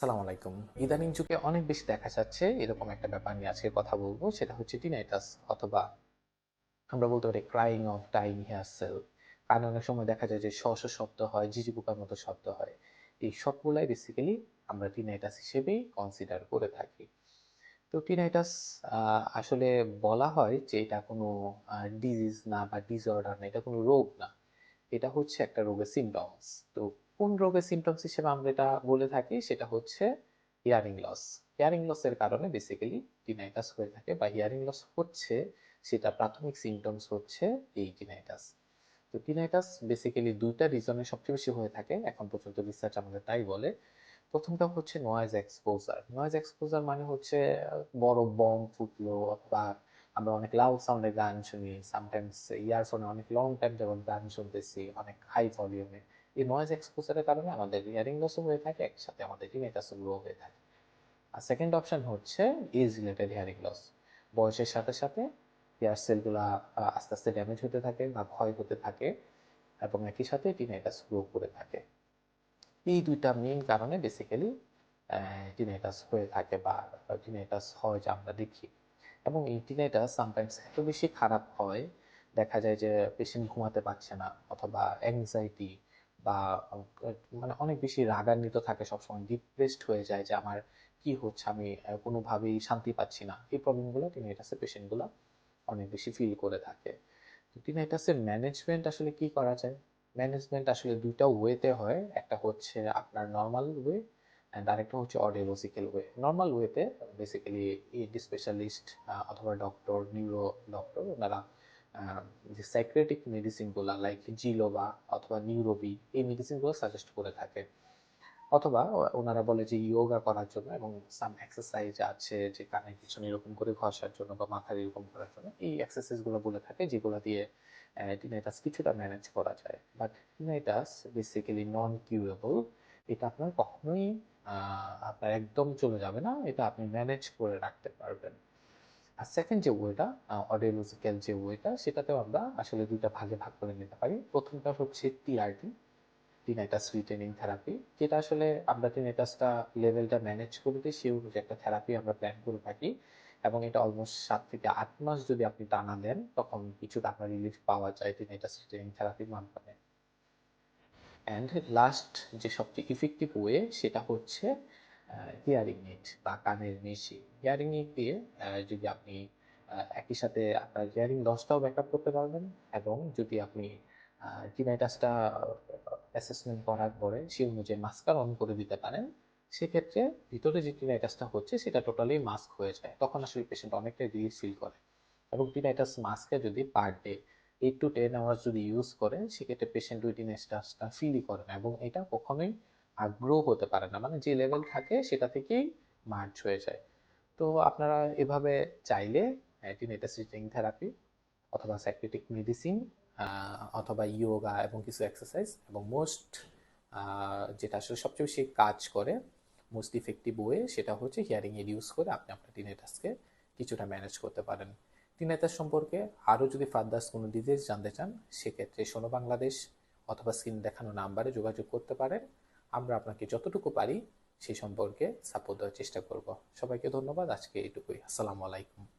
সালাম আলাইকুম। ইদানিং যুগে অনেক বেশি দেখা যাচ্ছে এরকম একটা ব্যাপার নিয়ে আজকে কথা বলব। সেটা হচ্ছে টিনাইটাস অথবা আমরা বলতে পারি crying of time hair cell কারণ অনেক সময় দেখা যায় যে শ শ শব্দ হয়, ঝিঝি পোকার মতো শব্দ হয়। এই সবগুলাই বেসিক্যালি আমরা টিনাইটাস হিসেবেই কনসিডার করে থাকি। তো টিনাইটাস আসলে বলা হয় যে এটা কোনো ডিজিজ না বা ডিসঅর্ডার না, এটা কোনো রোগ না। এটা হচ্ছে একটা রোগের সিমটমস তো কোন রোগের সিমটমস হিসেবে আমরা এটা বলে থাকি সেটা হচ্ছে হিয়ারিং লস হিয়ারিং লসের কারণে বেসিক্যালি টিনাইটাস হয়ে থাকে বা হিয়ারিং লস হচ্ছে সেটা প্রাথমিক সিমটমস হচ্ছে এই টিনাইটাস তো টিনাইটাস বেসিক্যালি দুইটা রিজনে সবচেয়ে বেশি হয়ে থাকে, এখন পর্যন্ত রিসার্চ আমাদের তাই বলে। প্রথমটা হচ্ছে নয়েজ এক্সপোজার নয়েজ এক্সপোজার মানে হচ্ছে বড় বম ফুটলো বা আমরা অনেক লাউড সাউন্ডে গান শুনি সামটাইমস ইয়ারফোনে অনেক লং টাইম যেমন গান শুনতেছি, অনেক হাই ভলিউমে এই নয়েজ এক্সপোজারের কারণে আমাদের হিয়ারিং লসও হয়ে থাকে, একসাথে আমাদের টিনেটাসও গ্রো হয়ে থাকে। আর সেকেন্ড অপশন হচ্ছে এজ রিলেটেড হিয়ারিং লস বয়সের সাথে সাথে হেয়ার সেলগুলা আস্তে আস্তে ড্যামেজ হতে থাকে বা ক্ষয় হতে থাকে এবং একই সাথে টিনেটাস গ্রো করে থাকে। এই দুইটা মেইন কারণে বেসিক্যালি টিনেটাস হয়ে থাকে বা টিনেটাস হয় যা আমরা দেখি। এবং এই টিনেটাস সামটাইমস এত বেশি খারাপ হয়, দেখা যায় যে পেশেন্ট ঘুমাতে পারছে না অথবা অ্যাংজাইটি বা মানে অনেক বেশি রাগান্বিত থাকে সবসময় ডিপ্রেসড হয়ে যায় যে আমার কি হচ্ছে, আমি কোনোভাবেই শান্তি পাচ্ছি না। এই প্রবলেমগুলো টিনেটাসের পেশেন্টগুলো অনেক বেশি ফিল করে থাকে। তো টিনেটাসের ম্যানেজমেন্ট আসলে কি করা যায়? ম্যানেজমেন্ট আসলে দুইটা ওয়েতে হয়। একটা হচ্ছে আপনার নর্মাল ওয়ে অ্যান্ড আরেকটা হচ্ছে অডিওলজিক্যাল ওয়ে নর্মাল ওয়েতে বেসিক্যালি স্পেশালিস্ট অথবা ডক্টর নিউরো ডক্টর ওনারা যে সাইক্রেটিক মেডিসিনগুলো লাইক জিলোবা অথবা নিউরোবি, এই মেডিসিনগুলো সাজেস্ট করে থাকে। অথবা ওনারা বলে যে ইয়োগা করার জন্য এবং সাম এক্সারসাইজ আছে যে কানের পিছনে এরকম করে ঘষার জন্য বা মাথার এরকম করার জন্য, এই এক্সারসাইজগুলো বলে থাকে যেগুলো দিয়ে টিনাইটাস কিছুটা ম্যানেজ করা যায়। But tinnitus basically non curable এটা আপনার কখনোই আপনার একদম চলে যাবে না, এটা আপনি ম্যানেজ করে রাখতে পারবেন। আর সেকেন্ড যে ওয়েটা অডিওলজিক্যাল যে ওয়েটা সেটাতেও আমরা আসলে দুইটা ভাগে ভাগ করে নিতে পারি। প্রথমটা হচ্ছে টিআরটি টিনাইটাস রিটেনিং থেরাপি যেটা আসলে আমরা টিনাইটাসটা লেভেলটা ম্যানেজ করে দিই, সেই অনুযায়ী একটা থেরাপি আমরা প্ল্যান করে থাকি। এবং এটা অলমোস্ট সাত থেকে আট মাস যদি আপনি টানা দেন তখন কিছু টাকা রিলিফ পাওয়া যায় টিনাইটাস রিটেনিং থেরাপির মাধ্যমে। অ্যান্ড লাস্ট যে সবচেয়ে ইফেক্টিভ ওয়ে সেটা হচ্ছে হিয়ারিং এইড বা কানের মেশি হিয়ারিং এইড দিয়ে যদি আপনি একই সাথে আপনার হিয়ারিং লসটাও ব্যাকআপ করতে পারবেন এবং যদি আপনি টিনাইটাসটা অ্যাসেসমেন্ট করার পরে সেই অনুযায়ী মাস্কার অন করে দিতে পারেন, সেক্ষেত্রে ভিতরে যে টিনাইটাসটা হচ্ছে সেটা টোটালি মাস্ক হয়ে যায়। তখন আসলে পেশেন্ট অনেকটাই রিলিফ ফিল করে। এবং টিনাইটাস মাস্কে যদি per day eight to ten hours যদি ইউজ করেন সেক্ষেত্রে পেশেন্ট ওই টিনাইটাসটা ফিলই করে না এবং এটা কখনোই আগ্রহ হতে পারে না। মানে যে লেভেল থাকে সেটা থেকেই মার্চ হয়ে যায়। তো আপনারা এভাবে চাইলে রিটেনিং থেরাপি অথবা সাইক্রেটিক মেডিসিন অথবা ইয়োগা এবং কিছু এক্সারসাইজ এবং মোস্ট যেটা আসলে সবচেয়ে বেশি কাজ করে মোস্ট ইফেক্টিভ ওয়ে সেটা হচ্ছে হিয়ারিং এর ইউজ করে আপনি আপনার টিনেটাসকে কিছুটা ম্যানেজ করতে পারেন। টিনেটাস সম্পর্কে আরও যদি ফার্দার্স কোনো ডিটেলস জানতে চান, সেক্ষেত্রে সোনো বাংলাদেশ অথবা স্ক্রিন দেখানো নাম্বারে যোগাযোগ করতে পারেন। আমরা আপনাকে যতটুকু পারি সেই সম্পর্কে সাপোর্ট দেওয়ার চেষ্টা করব। সবাইকে ধন্যবাদ। আজকে এইটুকুই আসসালামু আলাইকুম।